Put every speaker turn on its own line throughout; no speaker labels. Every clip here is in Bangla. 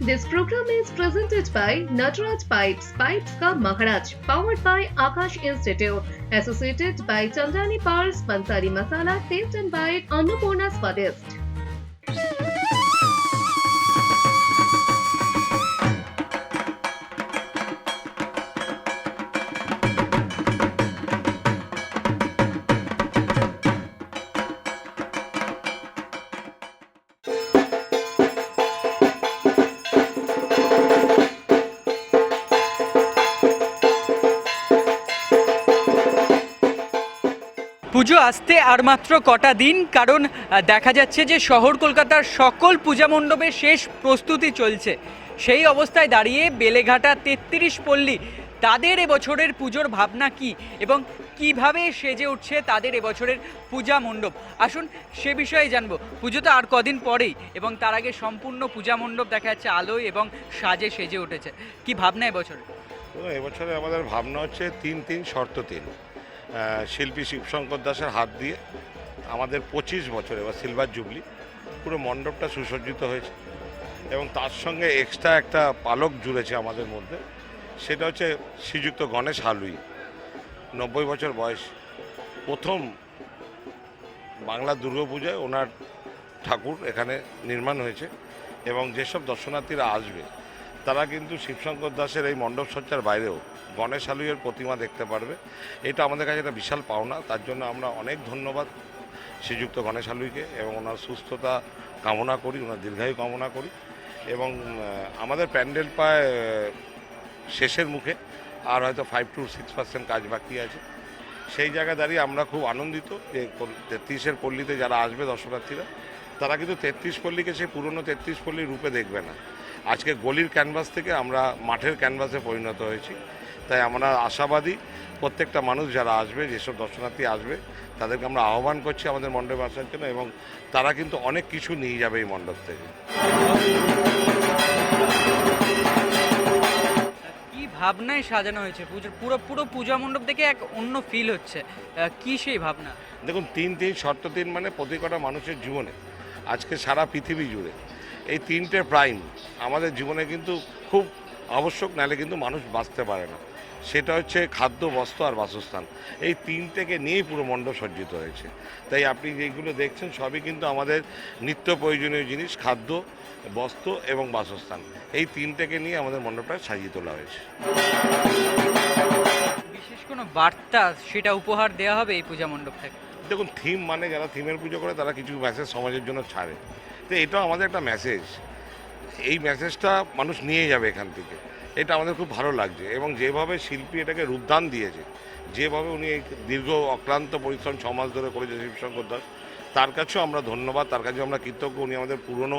This program is presented by Nataraj Pipes, Pipes Ka Maharaj, powered by Akash Institute, associated by Chandani Pars, Pansari Masala, Taste and by Annapurna Swadist.
পুজো আসতে আর মাত্র কটা দিন, কারণ দেখা যাচ্ছে যে শহর কলকাতার সকল পূজা মণ্ডপে শেষ প্রস্তুতি চলছে। সেই অবস্থায় দাঁড়িয়ে বেলেঘাটা তেত্রিশ পল্লী, তাদের এবছরের পুজোর ভাবনা কি এবং কীভাবে সেজে উঠছে তাদের এবছরের পূজা মণ্ডপ? আসুন সে বিষয়ে জানব। পুজো তো আর কদিন পরেই এবং তার আগে সম্পূর্ণ পূজা মণ্ডপ দেখা যাচ্ছে আলোয় এবং সাজে সেজে উঠেছে। কি ভাবনা এবছর
এবছরে আমাদের ভাবনা হচ্ছে তিন তিন শর্ত তিন। শিল্পী শিবশঙ্কর দাসের হাত দিয়ে আমাদের পঁচিশ বছরে বা সিলভার জুবলি পুরো মণ্ডপটা সুসজ্জিত হয়েছে এবং তার সঙ্গে এক্সট্রা একটা পালক জুড়েছে আমাদের মধ্যে। সেটা হচ্ছে শ্রীযুক্ত গণেশ হালুই, নব্বই বছর বয়স। প্রথম বাংলা দুর্গাপূজায় ওনার ঠাকুর এখানে নির্মাণ হয়েছে এবং যেসব দর্শনার্থীরা আসবে, তারা কিন্তু শিবশঙ্কর দাসের এই মণ্ডপ সজ্জার বাইরেও গণেশ আলুয়ের প্রতিমা দেখতে পারবে। এটা আমাদের কাছে একটা বিশাল পাওনা। তার জন্য আমরা অনেক ধন্যবাদ শ্রীযুক্ত গণেশ আলুইকে এবং ওনার সুস্থতা কামনা করি ওনার দীর্ঘায়ু কামনা করি এবং আমাদের প্যান্ডেল আহ, শেষের মুখে আর হয়তো ফাইভ টু সিক্স পার্সেন্ট কাজ বাকি আছে। সেই জায়গায় দাঁড়িয়ে আমরা খুব আনন্দিত যে তেত্রিশের পল্লীতে যারা আসবে দর্শনার্থীরা তারা কিন্তু তেত্রিশ পল্লীকে সেই পুরনো তেত্রিশ পল্লীর রূপে দেখবে না। আজকে গলির ক্যানভাস থেকে আমরা মাঠের ক্যানভাসে পরিণত হয়েছি। তাই আমরা আশাবাদী প্রত্যেকটা মানুষ যারা আসবে যেসব দর্শনার্থী আসবে তাদেরকে আমরা আহ্বান করছি আমাদের মণ্ডপে আসার জন্য এবং তারা কিন্তু অনেক কিছু নিয়ে যাবে এই মণ্ডপ থেকে।
কি ভাবনায় সাজানো হয়েছে? পুজোর পুরো পুরো পূজা মণ্ডপ দেখে এক অন্য ফিল হচ্ছে। কি সেই ভাবনা?
দেখুন তিন তিন শর্ত তিন মানে প্রতি কটা মানুষের জীবনে আজকে সারা পৃথিবী জুড়ে। এই তিনটে প্রাইম আমাদের জীবনে কিন্তু খুব আবশ্যক নাহলে কিন্তু মানুষ বাঁচতে পারে না। সেটা হচ্ছে খাদ্য বস্ত্র আর বাসস্থান। এই তিনটেকে নিয়েই পুরো মণ্ডপ সজ্জিত হয়েছে। তাই আপনি যেগুলো দেখছেন সবই কিন্তু আমাদের নিত্য প্রয়োজনীয় জিনিস খাদ্য বস্ত্র এবং বাসস্থান। এই তিনটেকে নিয়ে আমাদের মণ্ডপটা সাজিয়ে তোলা হয়েছে।
বিশেষ কোনো বার্তা সেটা উপহার দেওয়া হবে এই পূজা মণ্ডপ থেকে?
দেখুন থিম মানে যারা থিমের পুজো করে তারা কিছু মেসেজ সমাজের জন্য ছাড়ে। তো এটাও আমাদের একটা মেসেজ এই মেসেজটা মানুষ নিয়ে যাবে এখান থেকে। এটা আমাদের খুব ভালো লাগছে এবং যেভাবে শিল্পী এটাকে রূপদান দিয়েছে, যেভাবে উনি দীর্ঘ অক্লান্ত পরিশ্রম, ছ মাস ধরে করেছে শিবশঙ্কর দাস, তার কাছেও আমরা ধন্যবাদ, তার কাছে আমরা কৃতজ্ঞ, উনি আমাদের পুরনো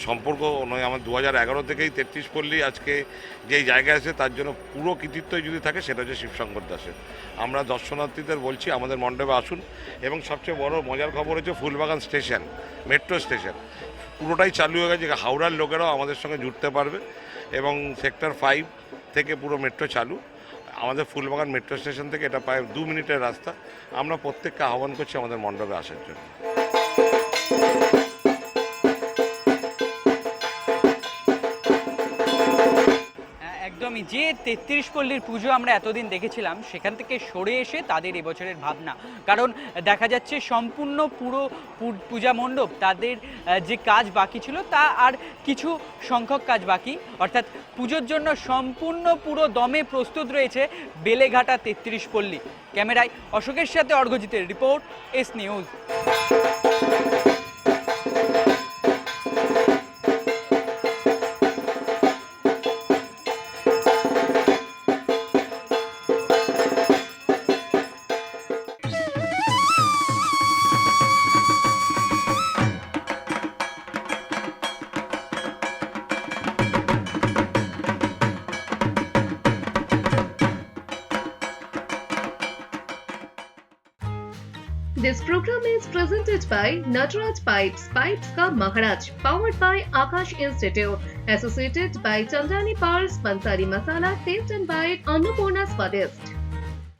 সম্পর্ক নয়, আমার দু হাজার এগারো থেকেই তেত্রিশ পল্লী আজকে যেই জায়গায় আছে, তার জন্য পুরো কৃতিত্বই যদি থাকে, সেটা হচ্ছে শিবশঙ্কর দাসের। আমরা দর্শনার্থীদের বলছি, আমাদের মণ্ডপে আসুন। এবং সবচেয়ে বড় মজার খবর হচ্ছে ফুলবাগান স্টেশন, মেট্রো স্টেশন। পুরোটাই চালু হয়ে গেছে, হাওড়ার লোকেরাও আমাদের সঙ্গে জুড়তে পারবে। এবং সেক্টর ফাইভ থেকে পুরো মেট্রো চালু। আমাদের ফুলবাগান মেট্রো স্টেশন থেকে এটা প্রায় দু মিনিটের রাস্তা। আমরা প্রত্যেককে আহ্বান করছি আমাদের মণ্ডপে আসার জন্য।
একদমই যে তেত্রিশ পল্লীর পুজো আমরা এতদিন দেখেছিলাম, সেখান থেকে সরে এসে তাদের এবছরের ভাবনা। কারণ দেখা যাচ্ছে সম্পূর্ণ পুরো পূজা মণ্ডপ, তাদের যে কাজ বাকি ছিল, তা আর কিছু সংখ্যক কাজ বাকি। অর্থাৎ পুজোর জন্য সম্পূর্ণ পুরো দমে প্রস্তুত রয়েছে বেলেঘাটা তেত্রিশ পল্লী। ক্যামেরায় অশোকের সাথে অর্ঘজিতের report, S news.
This program is presented by Nataraj Pipes, Pipes Ka Maharaj, powered by Akash Institute, associated by Chandani Pars, Pansari Masala, Taste and Bite, Annapurna Swadist.